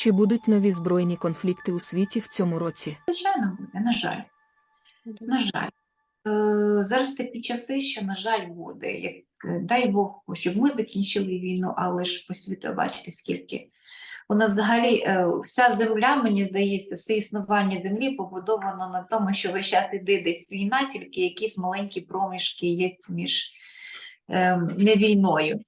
Чи будуть нові збройні конфлікти у світі в цьому році? Звичайно, буде, на жаль. На жаль. Е, Зараз такі часи, що, на жаль, буде. Як, дай Бог, щоб ми закінчили війну, але ж по світу бачите, скільки. У нас взагалі е, вся земля, мені здається, все існування землі побудовано на тому, що весь час іде десь війна, тільки якісь маленькі проміжки є між е, не війною.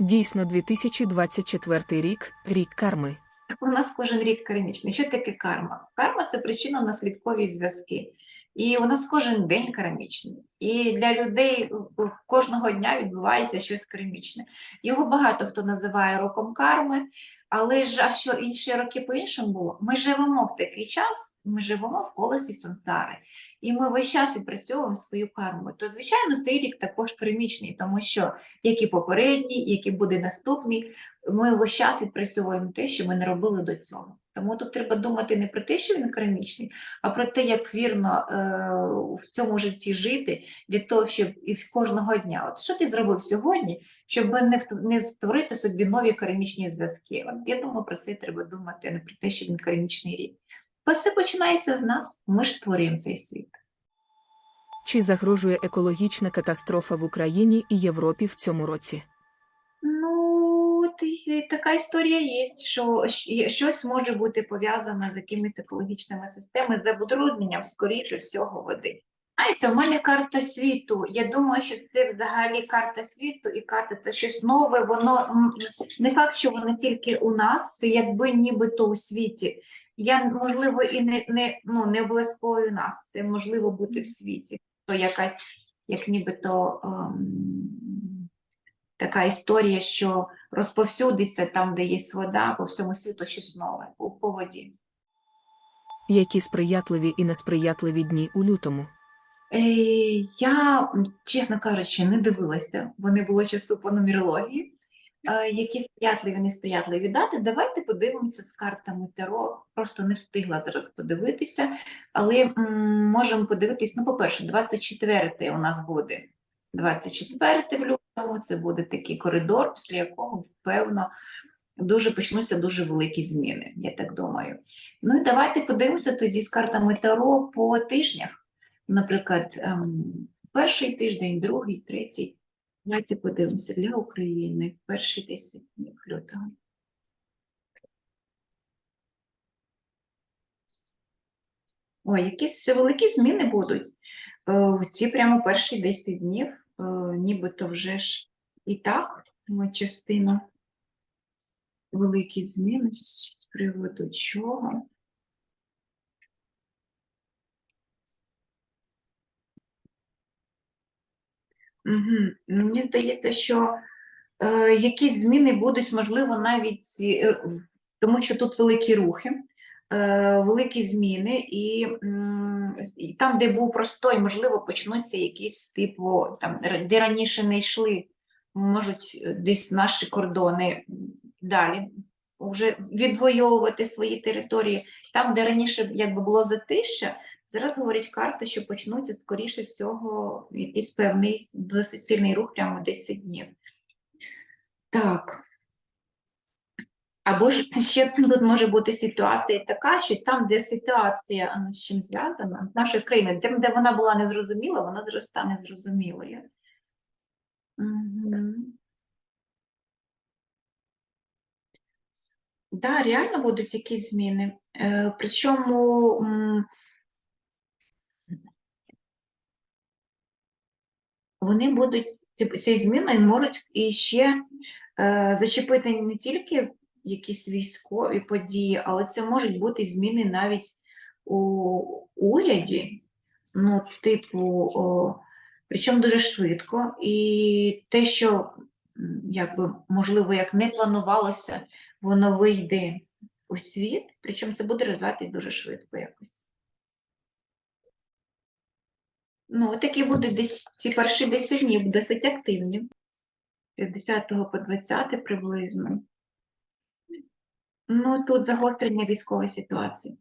Дійсно, 2024 рік рік карми. У нас кожен рік кармічний. Що таке карма? Карма це причинно-наслідкові зв'язки. І у нас кожен день кармічний. І для людей е, кожного дня відбувається щось кармічне. Його багато хто називає роком карми, але ж а що інші роки по-іншому було? Ми живемо в такий час, ми живемо в колесі сансари, і ми весь час відпрацьовуємо свою карму. То, звичайно, цей рік також кармічний, тому що як і попередній, як і буде наступний, ми весь час відпрацьовуємо те, що ми не робили до цього. Тому тут треба думати не про те, що він кармічний, а про те, як вірно е, в цьому житті жити для того, щоб і кожного дня. От що ти зробив сьогодні, щоб не, не створити собі нові кармічні зв'язки? От я думаю, про це треба думати, а не про те, що він кармічний рік. Бо все починається з нас. Ми ж створюємо цей світ. Чи загрожує екологічна катастрофа в Україні і Європі в цьому році? Ну, от і така історія є, що щось може бути пов'язане з якимись екологічними системами, забрудненням, скоріше всього, води. Знаєте, у мене карта світу. Я думаю, що це взагалі карта світу, і карта це щось нове. Воно не факт, що воно тільки у нас, це якби нібито у світі. Я, можливо, і не, не, ну, не обов'язково у нас, це можливо бути в світі. То якась, як нібито. ем, така історія, що розповсюдиться там, де є вода, по всьому світу щось нове по, по воді. Які сприятливі і несприятливі дні у лютому? Е, я, чесно кажучи, не дивилася, бо не було часу по нумерології. Е, які сприятливі, несприятливі дати. Давайте подивимося з картами Таро. Просто не встигла зараз подивитися, але м, можемо подивитись, ну, по-перше, 24 у нас буде 24 в лютому, це буде такий коридор, після якого, певно, дуже почнуться дуже великі зміни, я так думаю. Ну і давайте подивимося тоді з картами Таро по тижнях. Наприклад, ем, перший тиждень, другий, третій. Давайте подивимося для України перші 10 днів лютого. Ой, якісь великі зміни будуть. Е, В ці прямо перші 10 днів, нібито вже ж і так, ми частина великі зміни з приводу чого. Угу. Мені здається, що е, якісь зміни будуть, можливо, навіть е, тому, що тут великі рухи, е, великі зміни, і, і там, де був простой, можливо, почнуться якісь типу, там, де раніше не йшли, можуть е, десь наші кордони далі вже відвоювати свої території. Там, де раніше якби було затища, Зараз говорить карта, що почнуться, скоріше всього, якийсь певний досить сильний рух прямо 10 днів. Так. Або ж ще тут може бути ситуація така, що там, де ситуація ну, з чим зв'язана, нашої країни, там, де вона була незрозуміла, вона зараз стане зрозумілою. Угу. Да, реально будуть якісь зміни. Е, причому вони будуть, ці, ці зміни можуть і ще е, зачепити не тільки якісь військові події, але це можуть бути зміни навіть у уряді, ну, типу, о, причому дуже швидко. І те, що якби, можливо, як не планувалося, воно вийде у світ, причому це буде розвиватись дуже швидко якось. Ну, такі будуть десь ці перші 10 днів досить активні. З 10 по 20 приблизно. Ну, тут загострення військової ситуації.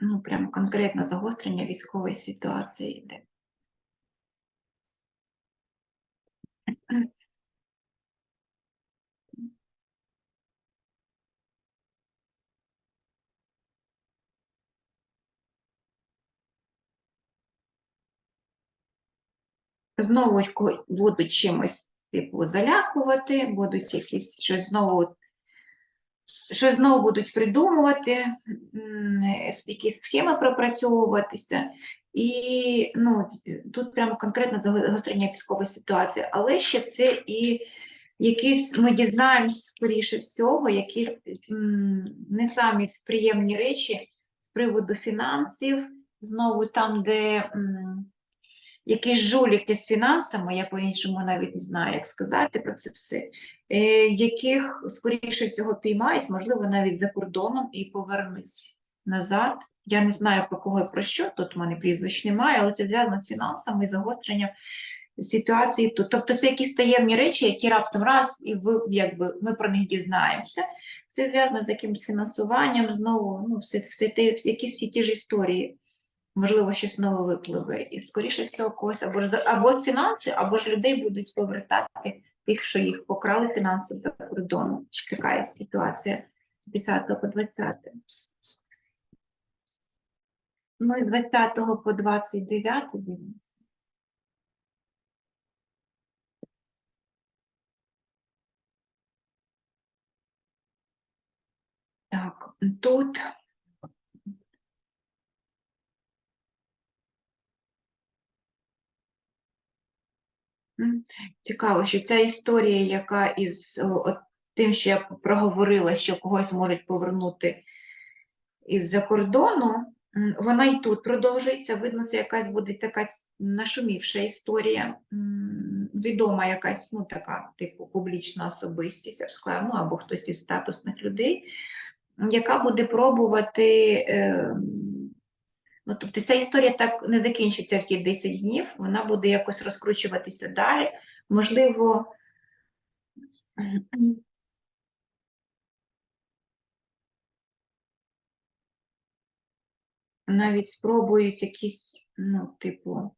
Ну, прямо конкретно загострення військової ситуації йде. Знову будуть чимось, типу, залякувати, будуть якісь щось знову щось знову будуть придумувати, якісь схеми пропрацьовуватися. І ну, тут прямо конкретно загострення військової ситуації, але ще це і якісь ми дізнаємося, скоріше всього, якісь не самі приємні речі з приводу фінансів, знову там, де якісь жуліки з фінансами, я по-іншому навіть не знаю, як сказати про це все, е, яких, скоріше всього, піймають, можливо, навіть за кордоном і повернуть назад. Я не знаю про кого і про що, тут в мене прізвищ немає, але це зв'язано з фінансами і загостренням ситуації тут. Тобто це якісь таємні речі, які раптом раз, і ви, якби, ми про них дізнаємося. Це зв'язано з якимось фінансуванням, знову, ну, все, все якісь ті ж історії. Можливо, щось нове випливе. І, скоріше всього, когось або або з фінанси, або ж людей будуть повертати тих, що їх покрали фінанси за кордоном. Така є ситуація з 10 по 20. Ну і з 20 по 29 дивимося. Так, тут Цікаво, що ця історія, яка із от тим, що я проговорила, що когось можуть повернути із-за кордону, вона і тут продовжується. Видно, це якась буде така нашумівша історія, відома якась, ну така, типу, публічна особистість, я б сказала, ну або хтось із статусних людей, яка буде пробувати. ем, Ну, тобто ця історія так не закінчиться в ті 10 днів, вона буде якось розкручуватися далі. Можливо, навіть спробують якісь, ну, типу,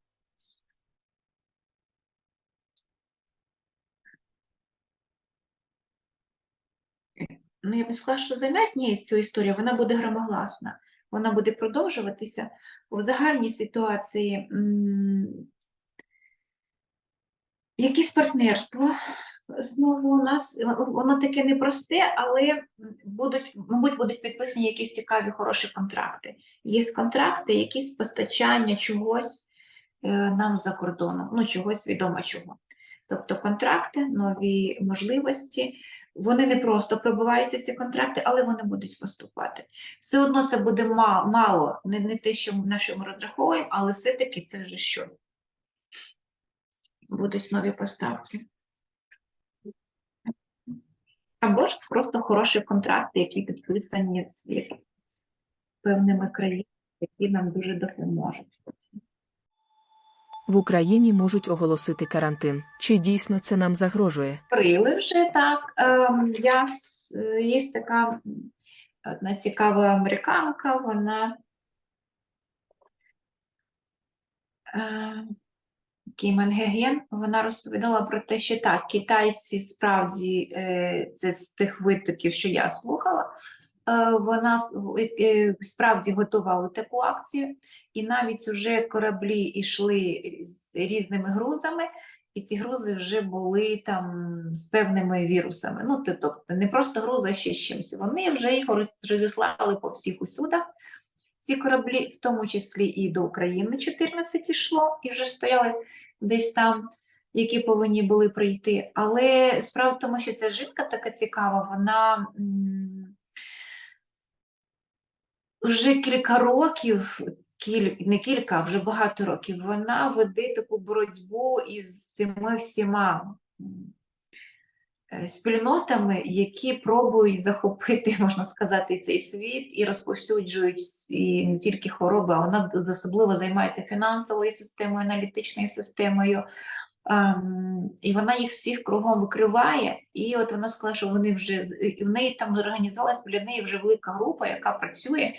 ну, я б не сказала, що займають ні цю історію, вона буде громогласна, вона буде продовжуватися. В загальній ситуації м, якесь партнерство знову у нас, воно таке непросте, але будуть, мабуть, будуть підписані якісь цікаві, хороші контракти. Є контракти, якісь постачання чогось е, нам за кордоном, ну, чогось відомо чого. Тобто контракти, нові можливості, вони не просто пробиваються ці контракти, але вони будуть поступати. Все одно це буде мало, не, не те, що, на що ми розраховуємо, але все-таки це вже щось. Будуть нові поставки. Або ж просто хороші контракти, які підписані з, з певними країнами, які нам дуже допоможуть. В Україні можуть оголосити карантин. Чи дійсно це нам загрожує? Говорили вже так. Ем, я, є така одна цікава американка, вона е, Кімен Геген, вона розповідала про те, що так, китайці справді е, це з тих витоків, що я слухала, вона с- е, е, справді готували таку акцію, і навіть вже кораблі йшли з різними грузами, і ці грузи вже були там з певними вірусами. Ну, тобто не просто грузи, а ще з чимось. Вони вже їх розіслали по всіх усюдах. Ці кораблі, в тому числі і до України 14 йшло, і вже стояли десь там, які повинні були прийти. Але справа в тому, що ця жінка така цікава, вона вже кілька років, кіль, не кілька, а вже багато років, вона веде таку боротьбу із цими всіма е, спільнотами, які пробують захопити, можна сказати, цей світ і розповсюджують і не тільки хвороби, а вона особливо займається фінансовою системою, аналітичною системою. Ем, і вона їх всіх кругом викриває, і от вона сказала, що вони вже в неї там організувалась біля неї вже велика група, яка працює,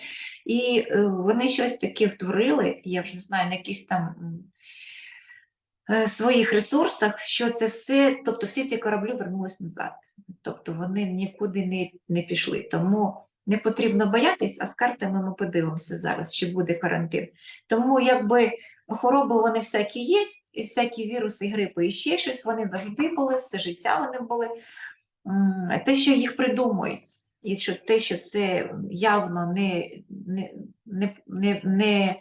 і е, вони щось таке втворили, я вже не знаю, на якісь там е, своїх ресурсах, що це все, тобто всі ці кораблі вернулись назад. Тобто вони нікуди не, не пішли. Тому не потрібно боятись, а з картами ми подивимося зараз, чи буде карантин. Тому якби хвороби вони всякі є, і всякі віруси, грипи і ще щось, вони завжди були, все життя вони були. Те, що їх придумують, і що те, що це явно не, не, не, не, не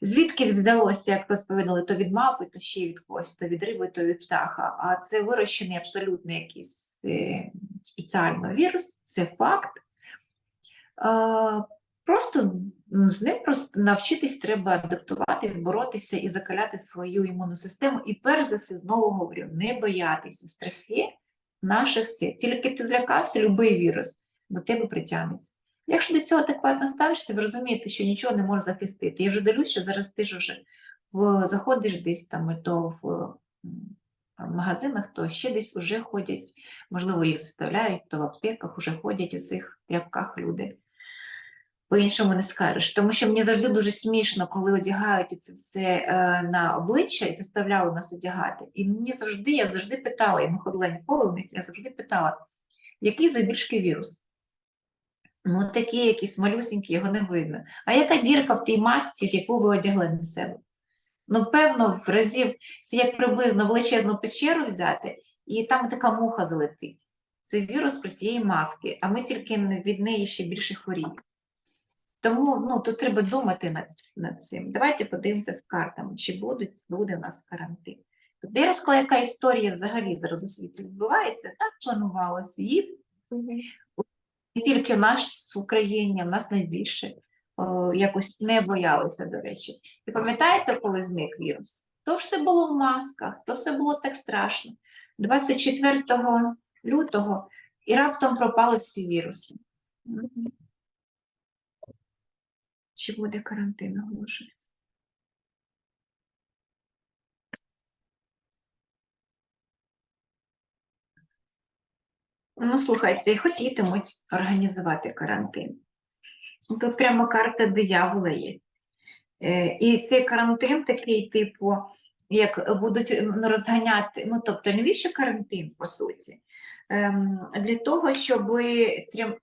звідки взялося, як розповідали, то від мавпи, то ще від когось, то від риби, то від птаха. А це вирощений абсолютно якийсь е, спеціально вірус, це факт. Просто з ним просто навчитись треба адаптуватись, боротися і закаляти свою імунну систему. І перш за все, знову говорю, не боятися. Страхи наше все. Тільки ти злякався, любий вірус до тебе притягнеться. Якщо до цього адекватно ставишся, ви розумієте, що нічого не може захистити. Я вже дивлюсь, що зараз ти ж уже в, заходиш десь там, то в магазинах, то ще десь уже ходять, можливо, їх заставляють, то в аптеках уже ходять у цих тряпках люди по-іншому не скажеш. Тому що мені завжди дуже смішно, коли одягають це все е, на обличчя і заставляли нас одягати. І мені завжди, я завжди питала, я не ходила ніколи у них, я завжди питала, який завбільшки вірус? Ну, такий якийсь малюсенький, його не видно. А яка дірка в тій масці, яку ви одягли на себе? Ну, певно, в разів, це як приблизно величезну печеру взяти, і там така муха залетить. Це вірус про цієї маски, а ми тільки від неї ще більше хворіємо. Тому ну, тут треба думати над, над цим. Давайте подивимося з картами, чи будуть, буде у нас карантин. Тобто я розказала, яка історія взагалі зараз у світі відбувається, так планувалося. І не тільки в нас в Україні, в нас найбільше о, якось не боялися, до речі. І пам'ятаєте, коли зник вірус? То все було в масках, то все було так страшно. 24 лютого і раптом пропали всі віруси. Чи буде карантин оголошений? Ну, слухайте, хотітимуть організувати карантин. Ну, Тут прямо карта диявола є. Е, І цей карантин такий, типу, як будуть розганяти, ну тобто, навіщо карантин, по суті? Ем, Для того, щоб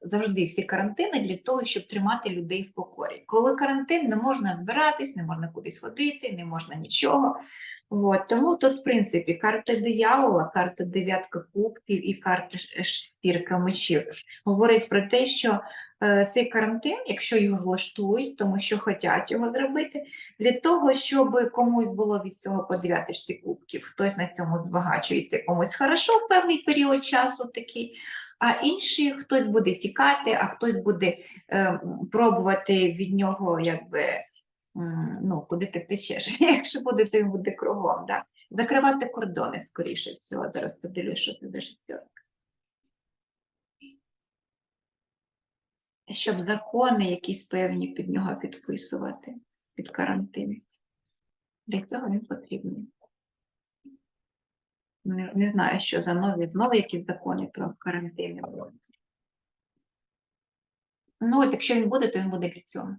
завжди всі карантини для того, щоб тримати людей в покорі. Коли карантин, не можна збиратись, не можна кудись ходити, не можна нічого. От, тому тут, в принципі, карта диявола, карта дев'ятка кубків і карта шпірка мечів говорить про те, що цей карантин, якщо його влаштують, тому що хочуть його зробити, для того, щоб комусь було від цього по дев'яточці кубків, хтось на цьому збагачується, комусь хорошо в певний період часу такий, а інші хтось буде тікати, а хтось буде е, пробувати від нього якби. Ну, куди ти втечеш, якщо буде, то буде кругом. Да? Закривати кордони, скоріше всього. Зараз подивлюсь, що це за шестерка. Щоб закони якісь певні під нього підписувати, під карантин. Для цього він потрібний. Не, не знаю, що за нові, знову якісь закони про карантин. Ну, от якщо він буде, то він буде для цього.